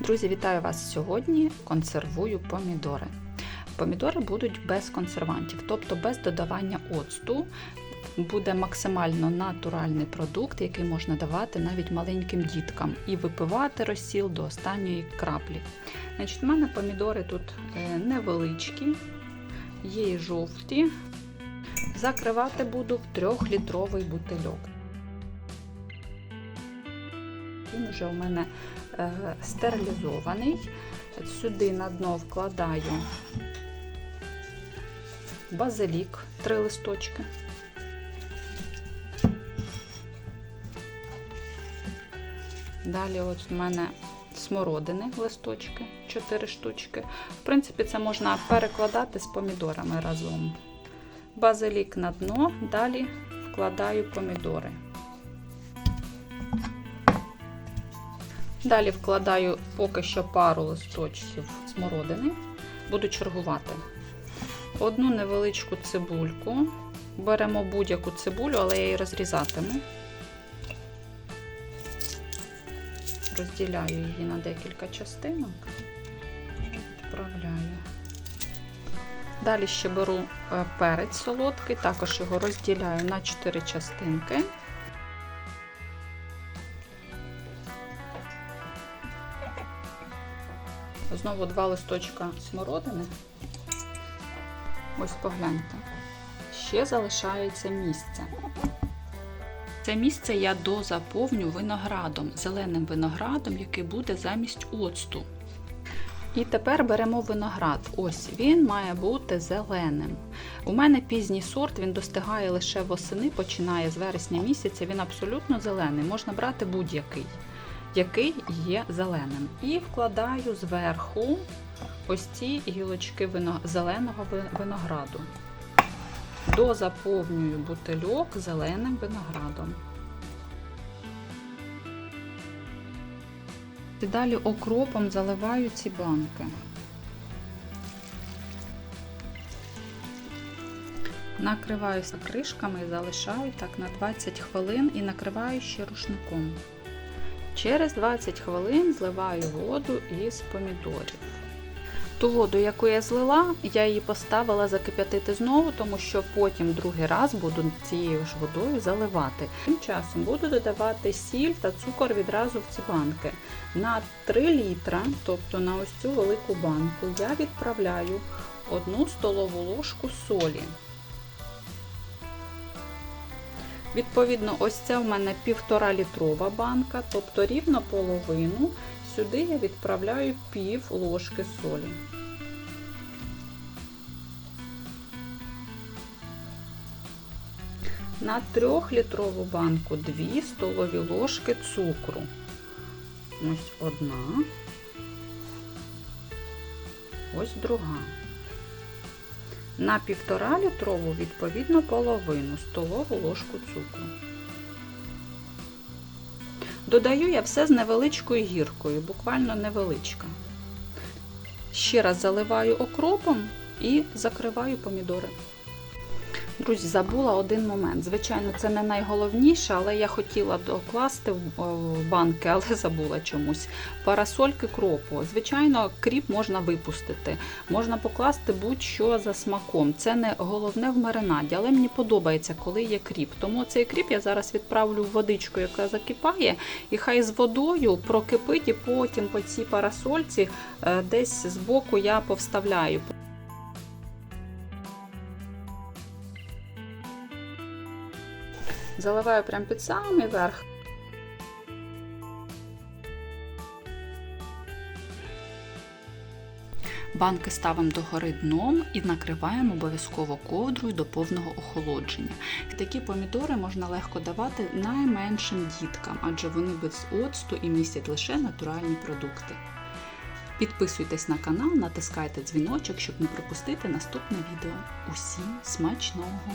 Друзі, вітаю вас сьогодні. Консервую помідори. Помідори будуть без консервантів, тобто без додавання оцту. Буде максимально натуральний продукт, який можна давати навіть маленьким діткам і випивати розсіл до останньої краплі. Значить, У мене помідори тут е, невеличкі, є і жовті. Закривати буду в 3-літровий бутильок. Він вже у мене е, стерилізований. Сюди на дно вкладаю базилік, три листочки. Далі от у мене смородини листочки, 4 штучки. В принципі, це можна перекладати з помідорами разом. Базилік на дно, далі вкладаю помідори. Далі вкладаю поки що пару листочків смородини, буду чергувати. Одну невеличку цибульку. Беремо будь-яку цибулю, але я її розрізатиму. Розділяю її на декілька частинок, відправляю. Далі ще беру перець солодкий, також його розділяю на 4 частинки. Знову два листочка смородини. Ось погляньте. Ще залишається місце. Це місце я дозаповню виноградом, зеленим виноградом, який буде замість оцту. І тепер беремо виноград. Ось він має бути зеленим. У мене пізній сорт, він достигає лише восени, починає з вересня місяця, він абсолютно зелений. Можна брати будь-який, який є зеленим. І вкладаю зверху ось ці гілочки зеленого винограду. Дозаповнюю бутильок зеленим виноградом. І далі окропом заливаю ці банки. Накриваюся кришками і залишаю так на 20 хвилин і накриваю ще рушником. Через 20 хвилин зливаю воду із помідорів. Ту воду, яку я злила, я її поставила закип'ятити знову, тому що потім другий раз буду цією ж водою заливати. Тим часом буду додавати сіль та цукор відразу в ці банки. На 3 літра, тобто на ось цю велику банку, я відправляю 1 столову ложку солі. Відповідно, ось це в мене півтора літрова банка, тобто рівно половину. Сюди я відправляю пів ложки солі. На 3-літрову банку 2 столові ложки цукру. Ось одна, ось друга. На півтора літрову, відповідно, половину столову ложку цукру. Додаю я все з невеличкою гіркою, буквально невеличка. Ще раз заливаю окропом і закриваю помідори. Друзі, забула один момент. Звичайно, це не найголовніше, але я хотіла докласти в банки, але забула чомусь. Парасольки кропу. Звичайно, кріп можна випустити, можна покласти будь-що за смаком. Це не головне в маринаді, але мені подобається, коли є кріп. Тому цей кріп я зараз відправлю в водичку, яка закипає, і хай з водою прокипить, і потім по цій парасольці десь збоку я повставляю. Заливаю прямо під самий верх. Банки ставимо догори дном і накриваємо обов'язково ковдрою до повного охолодження. І такі помідори можна легко давати найменшим діткам, адже вони без оцту і містять лише натуральні продукти. Підписуйтесь на канал, натискайте дзвіночок, щоб не пропустити наступне відео. Усім смачного!